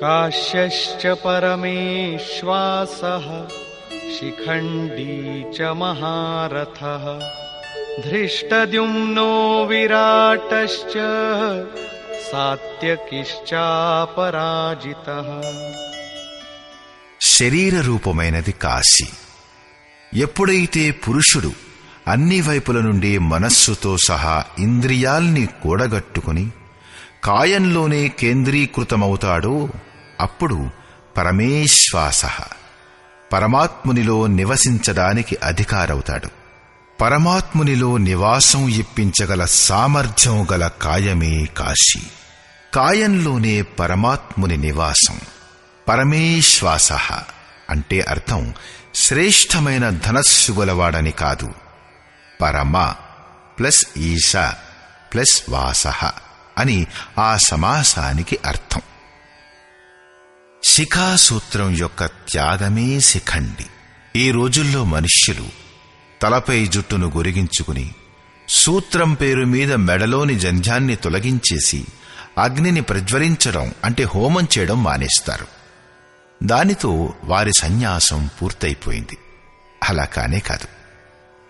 काश्यश्च परमेश्वासः शिखण्डी च महारथः धृष्टद्युम्नो विराटश्च सात्यकिश्चापराजितः శరీర రూపమైనది కాశీ ఎప్పుడైతే పురుషుడు అన్ని వైపుల నుండి మనస్సుతో సహా ఇంద్రియాల్ని కూడగట్టుకుని కాయంలోనే కేంద్రీకృతమవుతాడో అప్పుడు పరమేశ్వాస పరమాత్మునిలో నివసించడానికి అధికారవుతాడు. పరమాత్మునిలో నివాసం ఇప్పించగల సామర్థ్యం గల కాయమే కాశీ. కాయంలోనే పరమాత్ముని నివాసం. పరమేశ్వాస అంటే అర్థం శ్రేష్టమైన ధనస్సు గలవాడని కాదు. పరమ ప్లస్ ఈశ ప్లస్ వాస అని ఆ సమాసానికి అర్థం. శిఖాసూత్రం యొక్క త్యాగమే శిఖండి. ఈ రోజుల్లో మనుష్యులు తలపై జుట్టును గొరిగించుకుని సూత్రం పేరు మీద మెడలోని జంధ్యాన్ని తొలగించేసి అగ్నిని ప్రజ్వలించడం అంటే హోమం చేయడం మానేస్తారు. దానితో వారి సన్యాసం పూర్తయిపోయింది. అలా కానే కాదు.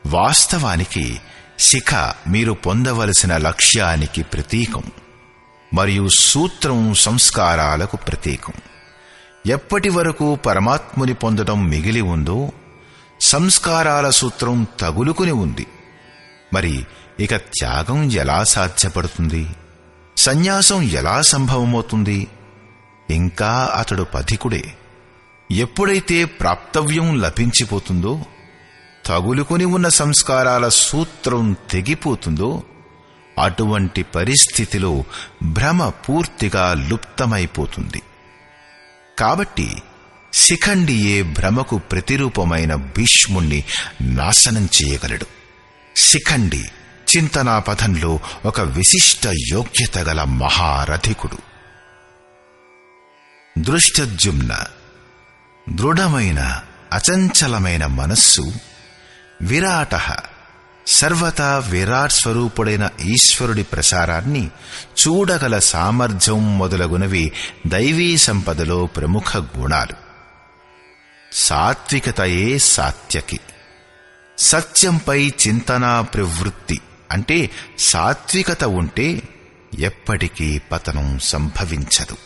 వాస్తవానికి శిఖ మీరు పొందవలసిన లక్ష్యానికి ప్రతీకం మరియు సూత్రం సంస్కారాలకు ప్రతీకం. ఎప్పటి వరకు పరమాత్ముని పొందడం మిగిలి ఉందో సంస్కారాల సూత్రం తగులుకుని ఉంది. మరి ఇక త్యాగం ఎలా సాధ్యపడుతుంది? సన్యాసం ఎలా సంభవమవుతుంది? ఇంకా అతడు పథికుడే. ఎప్పుడైతే ప్రాప్తవ్యం లభించిపోతుందో తగులుకొని ఉన్న సంస్కారాల సూత్రం తెగిపోతుందో అటువంటి పరిస్థితిలో భ్రమ పూర్తిగా లుప్తమైపోతుంది. కాబట్టి శిఖండియే భ్రమకు ప్రతిరూపమైన భీష్ముణ్ణి నాశనం చేయగలడు. శిఖండి చింతనాపథంలో ఒక విశిష్ట యోగ్యత గల మహారథికుడు. దృష్టద్యుమ్న దృఢమైన అచంచలమైన మనస్సు విరాట సర్వతా విరాట్ స్వరూపుడైన ఈశ్వరుడి ప్రసారాన్ని చూడగల సామర్థ్యం మొదలగునవి దైవీ సంపదలో ప్రముఖ గుణాలు. సాత్వికతయే సాత్యకి. సత్యంపై చింతనా ప్రవృత్తి అంటే సాత్వికత ఉంటే ఎప్పటికీ పతనం సంభవించదు.